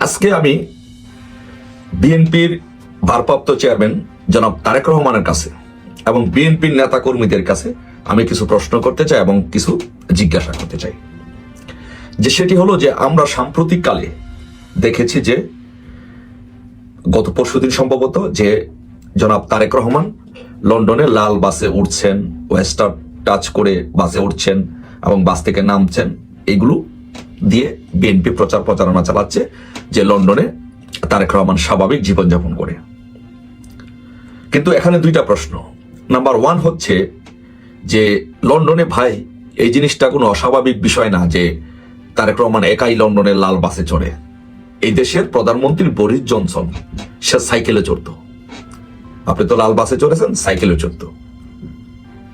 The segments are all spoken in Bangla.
আজকে আমি বিএনপির ভারপ্রাপ্ত চেয়ারম্যান জনাব তারেক রহমানের কাছে এবং বিএনপির নেতা কর্মীদের কাছে আমি কিছু প্রশ্ন করতে চাই এবং কিছু জিজ্ঞাসা করতে চাই। যে সেটি হলো যে আমরা সাম্প্রতিক কালে দেখেছি যে গত পরশুদিন সম্ভবত যে জনাব তারেক রহমান লন্ডনে লাল বাসে উঠছেন ওয়েস্টার টাচ করে বাসে উঠছেন এবং বাস থেকে নামছেন, এগুলো দিয়ে বিএনপি প্রচার প্রচারণা চালাচ্ছে যে লন্ডনে তারেক রহমান স্বাভাবিক জীবনযাপন করে। কিন্তু এখানে দুইটা প্রশ্ন। নাম্বার ওয়ান হচ্ছে যে লন্ডনে ভাই, এই জিনিসটা কোনো অস্বাভাবিক বিষয় না যে তারেক রহমান একাই লন্ডনের লাল বাসে চড়ে। এই দেশের প্রধানমন্ত্রী বরিস জনসন, সে সাইকেলে চড়তো। আপনি তো লাল বাসে চড়েছেন, সাইকেলে চড়তো।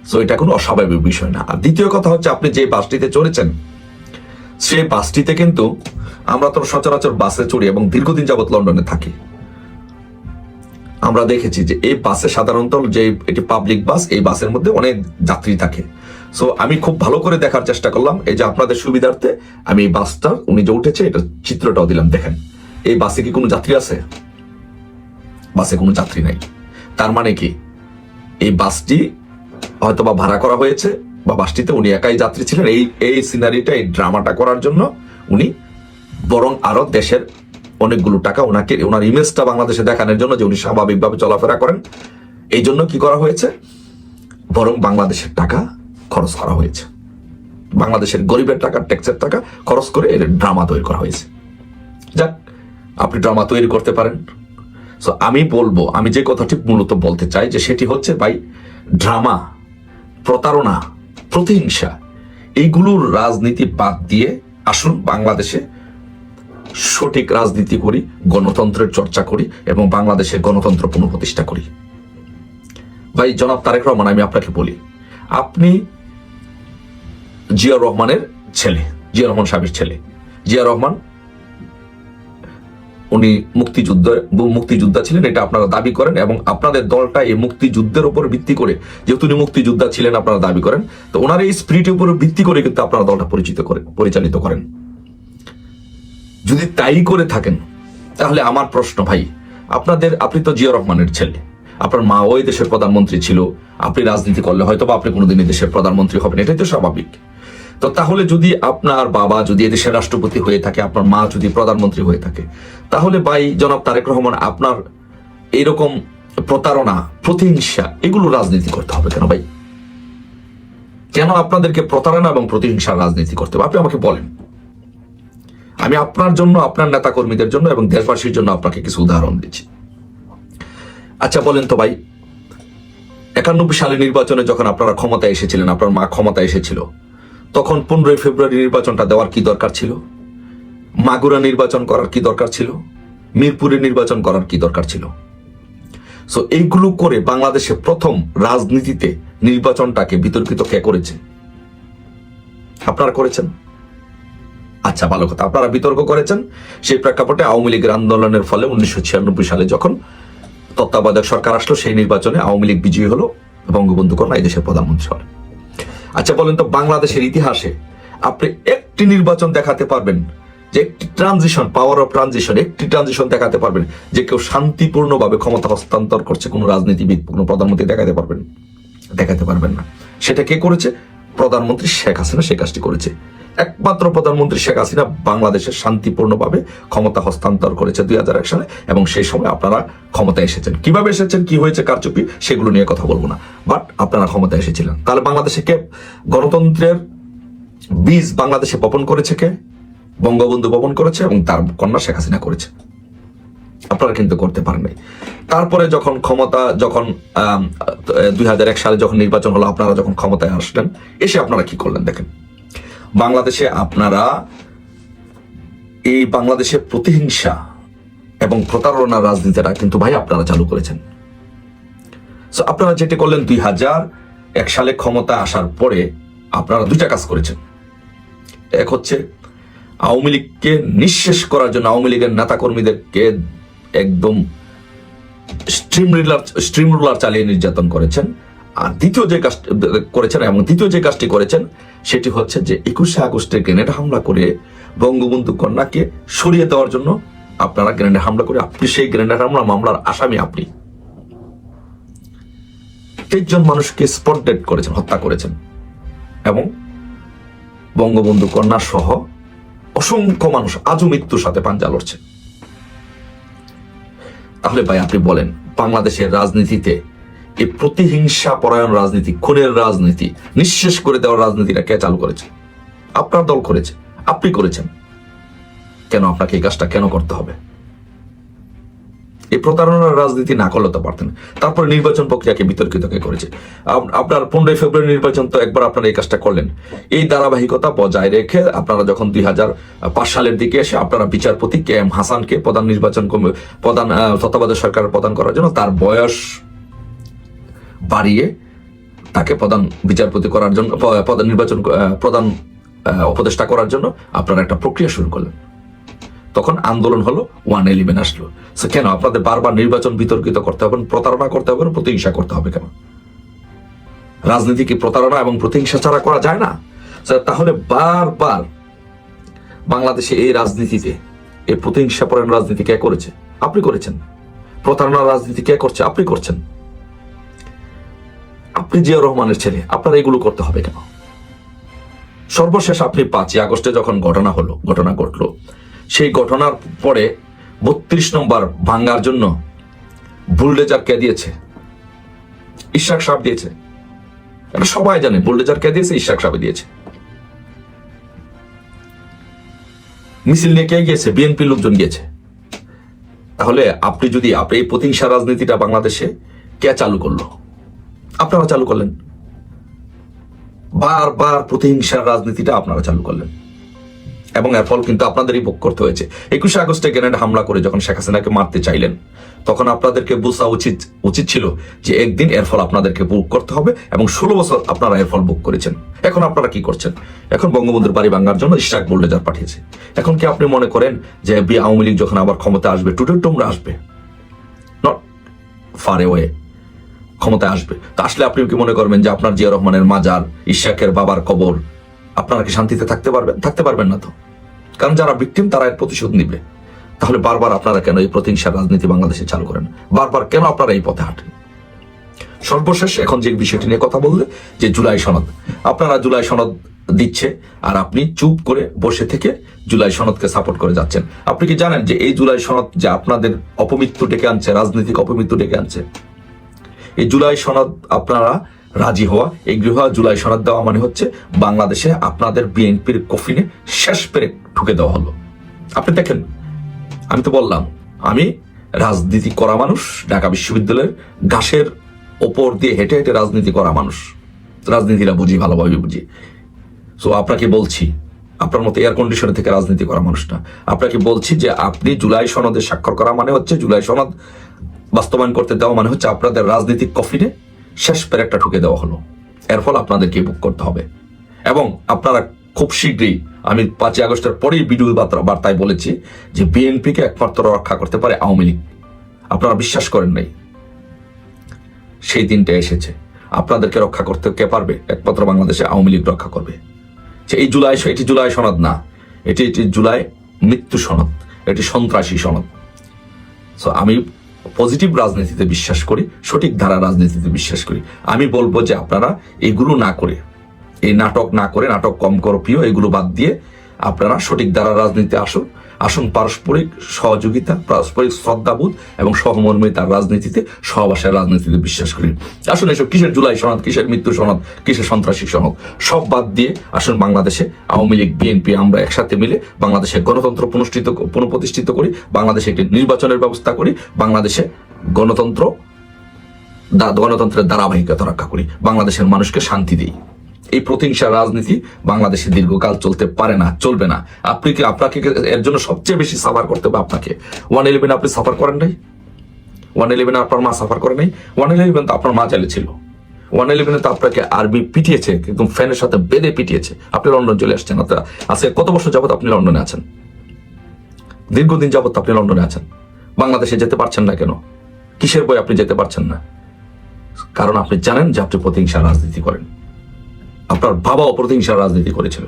সো এটা কোনো অস্বাভাবিক বিষয় না। আর দ্বিতীয় কথা হচ্ছে, আপনি যে বাসটিতে চড়েছেন সেই বাসটিতে কিন্তু আমরা তো সচরাচর বাসে চড়ি এবং দীর্ঘদিন যাবত লন্ডনে থাকি। আমরা দেখেছি যে এই বাসে সাধারণত যে এটি পাবলিক বাস এই বাসের মধ্যে অনেক যাত্রী থাকে। সো আমি খুব ভালো করে দেখার চেষ্টা করলাম। এই যে আপনাদের সুবিধার্থে আমি এই বাসটা, উনি যে উঠেছে, এটা চিত্রটাও দিলাম, দেখেন। এই বাসে কি কোনো যাত্রী আছে? বাসে কোনো যাত্রী নাই। তার মানে কি? এই বাসটি হয়তো বা ভাড়া করা হয়েছে। বা বাসটিতে উনি একাই যাত্রী ছিলেন। এই এই সিনারিটা এই ড্রামাটা করার জন্য উনি বরং আরও দেশের অনেকগুলো টাকা ওনাকে, ওনার ইমেজটা বাংলাদেশে দেখানোর জন্য যে উনি স্বাভাবিকভাবে চলাফেরা করেন। এই জন্য কি করা হয়েছে? বরং বাংলাদেশের টাকা খরচ করা হয়েছে। বাংলাদেশের গরিবের টাকা, ট্যাক্সের টাকা খরচ করে এর ড্রামা তৈরি করা হয়েছে। যাক, আপনি ড্রামা তৈরি করতে পারেন। সো আমি বলব, আমি যে কথাটি মূলত বলতে চাই যে সেটি হচ্ছে, ভাই ড্রামা প্রতারণা প্রতিহিংসা। এইগুলোর রাজনীতি বাদ দিয়ে আসুন বাংলাদেশে সঠিক রাজনীতি করি, গণতন্ত্রের চর্চা করি এবং বাংলাদেশে গণতন্ত্র পুনঃপ্রতিষ্ঠা করি। ভাই, জনাব তারেক রহমান, আমি আপনাকে বলি, আপনি জিয়া রহমানের ছেলে জিয়া রহমান সাহেবের ছেলে। জিয়া রহমান উনি মুক্তিযুদ্ধ মুক্তিযোদ্ধা ছিলেন, এটা আপনারা দাবি করেন এবং আপনাদের দলটা এই মুক্তিযুদ্ধের উপর ভিত্তি করে, যেহেতু উনি মুক্তিযোদ্ধা ছিলেন, আপনারা দাবি করেন, তো ওনার এই স্পিরিটের উপর ভিত্তি করে কিন্তু আপনারা দলটা পরিচিত করে, পরিচালিত করেন। যদি তাই করে থাকেন, তাহলে আমার প্রশ্ন ভাই, আপনাদের, আপনি তো জিয়া রহমানের ছেলে, আপনার মা ওই দেশের প্রধানমন্ত্রী ছিল, আপনি রাজনীতি করলে হয়তো বা আপনি কোনোদিন দেশের প্রধানমন্ত্রী হবেন, এটাই তো স্বাভাবিক। তো তাহলে যদি আপনার বাবা যদি এদেশের রাষ্ট্রপতি হয়ে থাকে, আপনার মা যদি প্রধানমন্ত্রী হয়ে থাকে, তাহলে ভাই জনাব তারেক রহমান, আপনার এইরকম প্রতারণা, প্রতিহিংসা, এগুলো রাজনীতি করতে হবে কেন ভাই? কেন আপনাদেরকে প্রতারণা এবং প্রতিহিংসার রাজনীতি করতে হবে? আপনি আমাকে বলেন। আমি আপনার জন্য, আপনার নেতা কর্মীদের জন্য এবং দেশবাসীর জন্য আপনাকে কিছু উদাহরণ দিচ্ছি। আচ্ছা বলেন তো ভাই, একানব্বই সালে নির্বাচনে যখন আপনারা ক্ষমতায় এসেছিলেন, আপনার মা ক্ষমতায় এসেছিল তখন পনেরোই ফেব্রুয়ারি নির্বাচনটা দেওয়ার কি দরকার ছিল? মাগুরা নির্বাচন করার কি দরকার ছিল? মিরপুরে নির্বাচন করার কি দরকার ছিল? সো এইগুলো করে বাংলাদেশে প্রথম রাজনীতিতে নির্বাচনটাকে বিতর্কিত কে করেছে? আপনারা করেছেন? আচ্ছা ভালো কথা। আপনারা বিতর্ক করেছেন? সেই প্রেক্ষাপটে আওয়ামী লীগের আন্দোলনের ফলে উনিশশো ছিয়ানব্বই সালে যখন তত্ত্বাবধায়ক সরকার আসলো, সেই নির্বাচনে আওয়ামী লীগ বিজয়ী হলো বঙ্গবন্ধু কন্যা, এই দেশের প্রধানমন্ত্রী হলেন আচ্ছা বলেন তো বাংলাদেশের ইতিহাসে আপনি একটি নির্বাচন দেখাতে পারবেন যে একটি ট্রানজিশন পাওয়ার অফ ট্রানজিশন একটি ট্রানজিশন দেখাতে পারবেন যে কেউ শান্তিপূর্ণভাবে ক্ষমতা হস্তান্তর করছে, কোনো রাজনীতিবিদ, কোনো প্রধানমন্ত্রী দেখাতে পারবেন। দেখাতে পারবেন না। সেটা কে করেছে? প্রধানমন্ত্রী শেখ হাসিনা সে কাজটি করেছে। একমাত্র প্রধানমন্ত্রী শেখ হাসিনা বাংলাদেশের শান্তিপূর্ণভাবে ক্ষমতা হস্তান্তর করেছে দুই হাজার এক সালে, এবং সেই সময় আপনারা ক্ষমতায় এসেছেন। কীভাবে এসেছেন, কি হয়েছে, কারচুপি, সেগুলো নিয়ে কথা বলব না। বাট আপনারা ক্ষমতায় এসেছিলেন। তাহলে বাংলাদেশে কে? গণতন্ত্রের বীজ বাংলাদেশে বপন করেছে কে? বঙ্গবন্ধু বপন করেছে এবং তার কন্যা শেখ হাসিনা করেছে। আপনারা কিন্তু করতে পারেন তারপরে যখন ক্ষমতা, যখন দুই হাজার এক সালে যখন নির্বাচন হলো, আপনারা যখন ক্ষমতায় আসলেন, এসে আপনারা কি করলেন দেখেন। বাংলাদেশে আপনারা এই বাংলাদেশে প্রতিহিংসা এবং প্রতারণার রাজনীতিটা কিন্তু ভাই আপনারা চালু করেছেন। সো আপনারা যেটি করলেন দুই হাজার এক সালে ক্ষমতা আসার পরে আপনারা দুইটা কাজ করেছেন। এক হচ্ছে আওয়ামী লীগকে নিঃশেষ করার জন্য আওয়ামী লীগের নেতা কর্মীদেরকে একদম স্ট্রিম রিলার স্ট্রিম রুলার চালিয়ে নির্যাতন করেছেন। দ্বিতীয় যে কাজ করেছেন এবং দ্বিতীয় যে কাজটি করেছেন, সেটি হচ্ছে যে একুশে আগস্টে গ্রেনেড হামলা করে বঙ্গবন্ধু কন্যাকে সরিয়ে দেওয়ার জন্য আপনারা গ্রেনেড হামলা করে, আপনি সেই গ্রেনেড হামলা মামলার আসামি আপনি। তেইশ জন মানুষকে স্পট ডেড করেছেন, হত্যা করেছেন। এবং বঙ্গবন্ধু কন্যা সহ অসংখ্য মানুষ আজও মৃত্যুর সাথে পাঞ্জা লড়ছে। তাহলে ভাই আপনি বলেন, বাংলাদেশের রাজনীতিতে এই প্রতিহিংসা পরায়ণ রাজনীতি, খুনের রাজনীতি, নিঃশেষ করে দেওয়ার রাজনীতিটা কে চালু করেছে? আপনার দল করেছে, আপনি করেছেন। কেন আপনাকে এই কাজটা কেন করতে হবে? এই প্রতারণার রাজনীতি না করলে তো পারতেন তারপরে নির্বাচন প্রক্রিয়াকে বিতর্কিত কে করেছে? আপনার পনেরোই ফেব্রুয়ারি নির্বাচন তো একবার আপনারা এই কাজটা করলেন। এই ধারাবাহিকতা বজায় রেখে আপনারা যখন দুই হাজার পাঁচ সালের দিকে এসে আপনারা বিচারপতি কে এম হাসানকে প্রধান নির্বাচন প্রধান তত্ত্বাবধায়ক সরকার প্রদান করার জন্য তার বয়স বাড়িয়ে তাকে প্রধান বিচারপতি করার জন্য প্রধান নির্বাচন প্রধান উপদেষ্টা করার জন্য আপনারা একটা প্রক্রিয়া শুরু করলেন। তখন আন্দোলন হলো ওয়ান ইলেভেন আসলো। কেন? আপনাদের বারবার নির্বাচন বিতর্কিত করতে হবে, প্রতারণা করতে হবে, প্রতিহিংসা করতে হবে কেন? রাজনীতি কি প্রতারণা এবং প্রতিহিংসা ছাড়া করা যায় না? তাহলে বারবার বাংলাদেশে এই রাজনীতিতে, এই প্রতিহিংসা পরায়ণ রাজনীতি কে করেছে? আপনি করেছেন। প্রতারণা রাজনীতি কে করছে? আপনি করছেন। আপনি জিয়া রহমানের ছেলে, আপনার এগুলো করতে হবে কেন? সর্বশেষ আপনি পাঁচই আগস্টে যখন ঘটনা হলো, ঘটনা ঘটলো, সেই ঘটনার পরে বত্রিশ নম্বর ভাঙ্গার জন্য বুলডেজার কে দিয়েছে? ইশাক সাহেব দিয়েছে। এটা সবাই জানে, বুলডেজার কে দিয়েছে, ইশাক সাহেব দিয়েছে। মিছিল নিয়ে কে গিয়েছে? বিএনপি লোকজন গিয়েছে। তাহলে আপনি যদি, আপনি এই প্রতিহিংসা রাজনীতিটা বাংলাদেশে কে চালু করল? আপনারা চালু করলেন। বারবার প্রতিহিংসার রাজনীতিটা আপনারা চালু করলেন। এবং এর ফল কিন্তু আপনাদেরই ভোগ করতে হয়েছে। একুশে আগস্টে গ্রেনেড হামলা করে যখন শেখ হাসিনাকে মারতে চাইলেন, তখন আপনাদেরকে বোঝা উচিত উচিত ছিল যে একদিন এর ফল আপনাদেরকে ভোগ করতে হবে এবং ষোলো বছর আপনারা এর ফল ভোগ করেছেন। এখন আপনারা কি করছেন? এখন বঙ্গবন্ধুর বাড়ি ভাঙার জন্য ইশাক বোল্ডেজার পাঠিয়েছে। এখন কি আপনি মনে করেন যে বি আওয়ামী লীগ যখন আবার ক্ষমতা আসবে টুটে টুমরা আসবে? নট ফার ওয়ে ক্ষমতায় আসবে। তা আসলে আপনি কি মনে করবেন যে আপনার জিয়া রহমানের মাজার, ইশাকের বাবার কবর, আপনারা কি শান্তিতে থাকতে পারবেন? থাকতে পারবেন না তো। কারণ যারা ভিকটিম তারা এর প্রতিশোধ নিবে। তাহলে বারবার আপনারা কেন এই প্রতিহিংসার রাজনীতি বাংলাদেশে চালু করেন? বারবার কেন আপনারা এই পথে হাঁটেন? সর্বশেষ, এখন যে বিষয়টি নিয়ে কথা বললে, যে জুলাই সনদ। আপনারা জুলাই সনদ দিচ্ছে আর আপনি চুপ করে বসে থেকে জুলাই সনদকে সাপোর্ট করে যাচ্ছেন। আপনি কি জানেন যে এই জুলাই সনদ যে আপনাদের অপমৃত্যু ডেকে আনছে, রাজনৈতিক অপমৃত্যু ডেকে আনছে এই জুলাই সনদ আপনারা রাজি হওয়া, এই গৃহ জুলাই সনদ দেওয়া মানে হচ্ছে বাংলাদেশে আপনাদের বিএনপির কফিনে শেষ পেরে ঢুকে দেওয়া হলো। আপনি দেখেন, আমি তো বললাম, আমি রাজনীতি করা মানুষ, ঢাকা বিশ্ববিদ্যালয়ের ঘাসের ওপর দিয়ে হেঁটে হেঁটে রাজনীতি করা মানুষ। রাজনীতিটা বুঝি, ভালোভাবে বুঝি। সো আপনাকে বলছি, আপনার মতো এয়ার কন্ডিশনে থেকে রাজনীতি করা মানুষ না। আপনাকে বলছি যে, আপনি জুলাই সনদে স্বাক্ষর করা মানে হচ্ছে জুলাই সনদ বাস্তবায়ন করতে দেওয়া মানে হচ্ছে আপনাদের রাজনৈতিক কফিনে শেষ প্যারেকটা ঠুকে দেওয়া হলো। এর ফল আপনাদেরকে ভোগ করতে হবে। এবং আপনারা খুব শীঘ্রই, আমি পাঁচই আগস্টের পরেই ভিডিও বার্তায় বলেছি যে বিএনপিকে একমাত্র রক্ষা করতে পারে আওয়ামী লীগ। আপনারা বিশ্বাস করেন নাই। সেই দিনটা এসেছে। আপনাদেরকে রক্ষা করতে কে পারবে? একমাত্র বাংলাদেশে আওয়ামী লীগ রক্ষা করবে। যে এই জুলাই এটি জুলাই সনদ না। এটি এটি জুলাই মৃত্যু সনদ। এটি সন্ত্রাসী সনদ। সো আমি পজিটিভ রাজনীতিতে বিশ্বাস করি, সঠিক ধারা রাজনীতিতে বিশ্বাস করি। আমি বলব যে আপনারা এগুলো না করে, এই নাটক না করে, নাটক কম করো, প্রিয়, এগুলো বাদ দিয়ে আপনারা সঠিক ধারা রাজনীতি আসুন। আসুন পারস্পরিক সহযোগিতা, পারস্পরিক শ্রদ্ধাবোধ এবং সহমর্মিতার রাজনীতিতে সহবাসের রাজনীতিতে বিশ্বাস করি। আসুন এসব কিসের জুলাই সনদ, কিসের মৃত্যু সনদ, কিসের সন্ত্রাসী সনদ, সব বাদ দিয়ে আসুন বাংলাদেশে আওয়ামী লীগ, বিএনপি আমরা একসাথে মিলে বাংলাদেশে গণতন্ত্র পুনষ্ঠিত পুনঃপ্রতিষ্ঠিত করি, বাংলাদেশে একটি নির্বাচনের ব্যবস্থা করি, বাংলাদেশে গণতন্ত্র গণতন্ত্রের ধারাবাহিকতা রক্ষা করি, বাংলাদেশের মানুষকে শান্তি দিই। এই প্রতিহিংসা রাজনীতি বাংলাদেশে দীর্ঘকাল চলতে পারে না, চলবে না। আপনি কি আপনাকে এর জন্য সবচেয়ে বেশি সাফার করতে হবে আপনাকে? ওয়ান ইলেভেন আপনি সাফার করেন নাই? ওয়ান ইলেভেন আপনার মা সাফার করে নাই? ওয়ান ইলেভেন তো আপনার মা চালে ছিল। ওয়ান ইলেভেনে তো আপনাকে আরবি পিটিয়েছে, একদম ফ্যানের সাথে বেঁধে পিটিয়েছে। আপনি লন্ডন চলে আসছেন। আজকে কত বছর যাবত আপনি লন্ডনে আছেন? দীর্ঘদিন যাবত আপনি লন্ডনে আছেন। বাংলাদেশে যেতে পারছেন না কেন? কিসের বই আপনি যেতে পারছেন না? কারণ আপনি জানেন যে আপনি প্রতিহিংসা রাজনীতি করেন। আপনার বাবাও প্রতিহিংসার রাজনীতি করেছিল।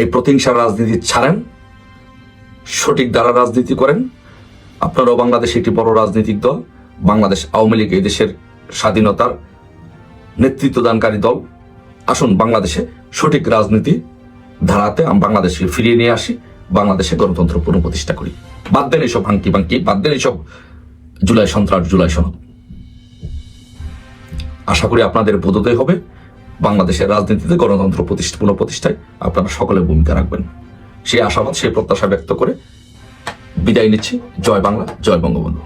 এই প্রতিহিংসার রাজনীতি ছাড়েন, সঠিক দ্বারা রাজনীতি করেন। আপনারাও বাংলাদেশ একটি বড় রাজনৈতিক দল, বাংলাদেশ আওয়ামী লীগ, এই দেশের স্বাধীনতার নেতৃত্বদানকারী দল। আসুন বাংলাদেশে সঠিক রাজনীতি ধারাতে আমি বাংলাদেশকে ফিরিয়ে নিয়ে আসি, বাংলাদেশে গণতন্ত্র পুনঃপ্রতিষ্ঠা করি। বাদ দেন এইসব ভাঙ্কি ভাঙ্কি বাদ দেন এইসব জুলাই সন্ত্রাস, জুলাই সনদ। আশা করি আপনাদের বোধোদয় হবে। বাংলাদেশের রাজনীতিতে গণতন্ত্র প্রতিষ্ঠা পুনঃপ্রতিষ্ঠায় আপনারা সকলে ভূমিকা রাখবেন। সেই আশাবাদ, সেই প্রত্যাশা ব্যক্ত করে বিদায় নিচ্ছি। জয় বাংলা, জয় বঙ্গবন্ধু।